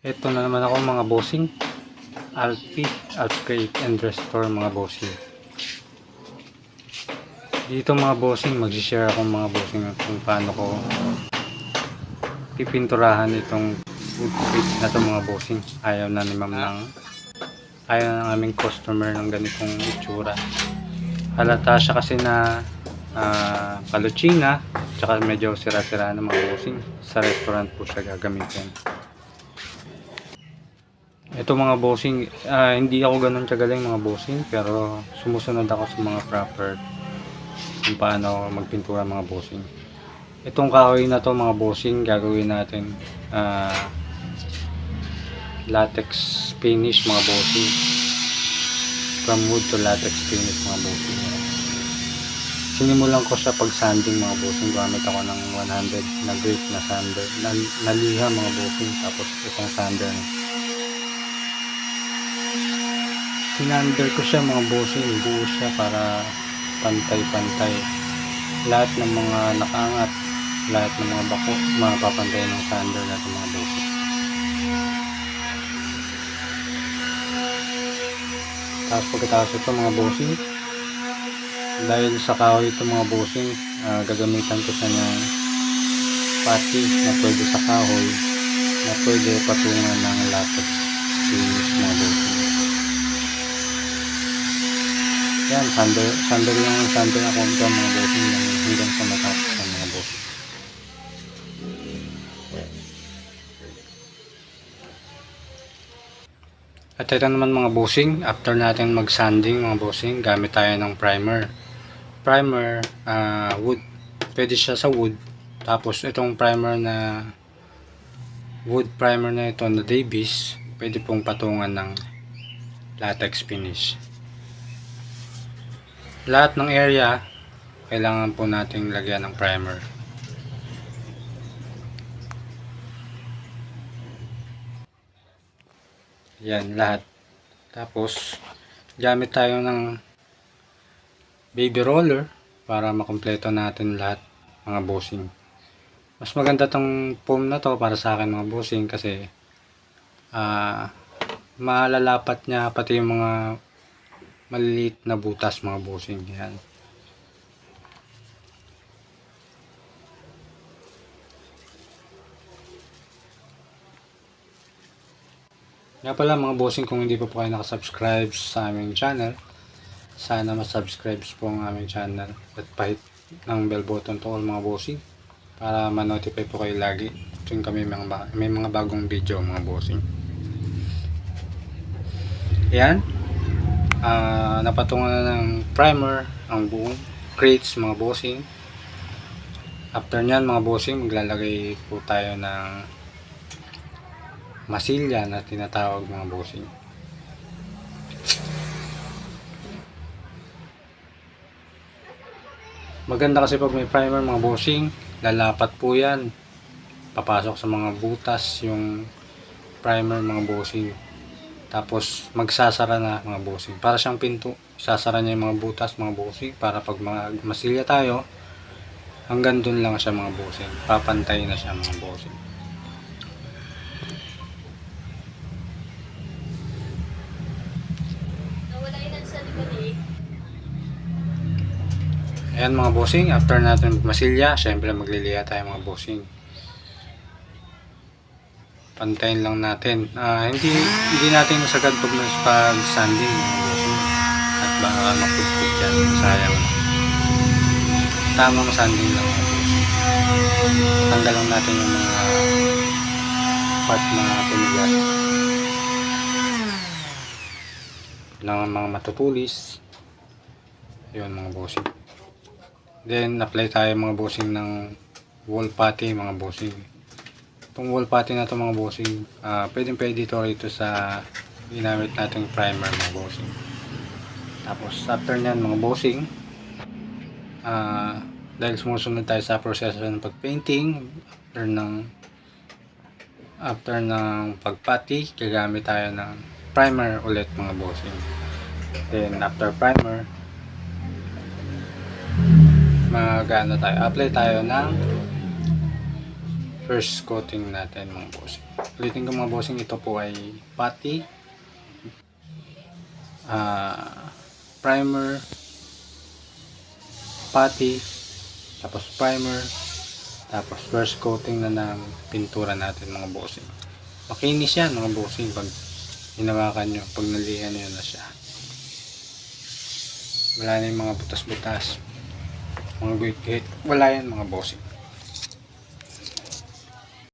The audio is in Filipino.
Ito na naman ako mga bossing. Alpi, Upgrade and Restore mga bossing. Dito mga bossing, mag-share ako mga bossing kung paano ko pipinturahan itong wood crate na to mga bossing. Ayaw na ni ma'am ng ayaw na ng aming customer ng ganitong itsura. Halata siya kasi na uh, paluchina tsaka medyo sira-sira na mga bossing. Sa restaurant po siya gagamitin. Ito mga bossing, ah, hindi ako ganun kagaling mga bossing pero sumusunod ako sa mga proper kung paano magpintura mga bossing. Itong kahoy na to mga bossing gagawin natin ah, latex finish mga bossing. From wood to latex finish mga bossing. Sinimulan ko siya pag sanding mga bossing gamit ako ng 100 na grade na sander. Nal- naliha mga bossing tapos itong sander na Sinander ko siya mga bossing, buo siya para pantay-pantay. Lahat ng mga nakaangat, lahat ng mga bako, mapapantay ng sander na mga bossing. Tapos pagkatapos ito mga bossing, dahil sa kahoy ito mga bossing, ah, gagamitan ko siya ng pati na pwede sa kahoy na pwede patungan ng finish mga bossing. Yan, sander lang ang sander ako ito mga bossing lang hanggang sa matapos ang mga bossing. At ito naman mga bossing, after natin mag-sanding mga bossing, gamit tayo ng primer. Primer, ah, wood. Pwede siya sa wood. Tapos itong primer na wood primer na ito na Davis, pwede pong patungan ng latex finish. Lahat ng area, kailangan po nating lagyan ng primer. Yan, lahat. Tapos, gamit tayo ng baby roller para makompleto natin lahat mga bossing. Mas maganda tong foam na to para sa akin mga bossing kasi ah malalapat niya pati yung mga maliliit na butas mga bossing. Yan. Nga pala mga bossing kung hindi pa po kayo nakasubscribe sa aming channel, sana masubscribe po ang aming channel at pahit ng bell button to all mga bossing para ma-notify po kayo lagi tuwing kami may may mga bagong video mga bossing. Yan. Ah, napatungan na ng primer ang buong crates mga bossing. After nyan mga bossing, maglalagay po tayo ng masilya na tinatawag mga bossing. Maganda kasi pag may primer mga bossing, lalapat po yan. Papasok sa mga butas yung primer mga bossing. Tapos magsasara na mga bossing. Para siyang pinto, sasara niya yung mga butas mga bossing para pag mga masilya tayo, hanggang dun lang siya mga bossing. Papantay na siya mga likod eh. Ayan mga bossing, after natin masilya, syempre magliliya tayo mga bossing. Pantayin lang natin. Ah, hindi hindi natin masagad pag pag sanding mga. At baka mapuput yan, sayang. Tamang sanding lang mga. Tanggal lang natin yung mga part na tinigas. Lang mga matutulis. Yun mga bossing. Then, apply tayo mga bossing ng wall putty, mga bossing. Itong wall putty na to mga bossing, ah pwedeng pwede ito rito sa ginamit nating primer mga bossing. Tapos, after nyan mga bossing, ah dahil sumusunod tayo sa proseso ng pagpainting, after ng after ng pagpati, gagamit tayo ng primer ulit mga bossing. Then, after primer, mag ano tayo, apply tayo ng first coating natin mga bossing. Ulitin ko mga bossing, ito po ay putty, ah, primer, putty, tapos primer, tapos first coating na ng pintura natin mga bossing. Makinis yan mga bossing pag hinawakan nyo, pag nalihan nyo na siya. Wala na yung mga butas-butas, mga guhit-guhit. Wala yan mga bossing.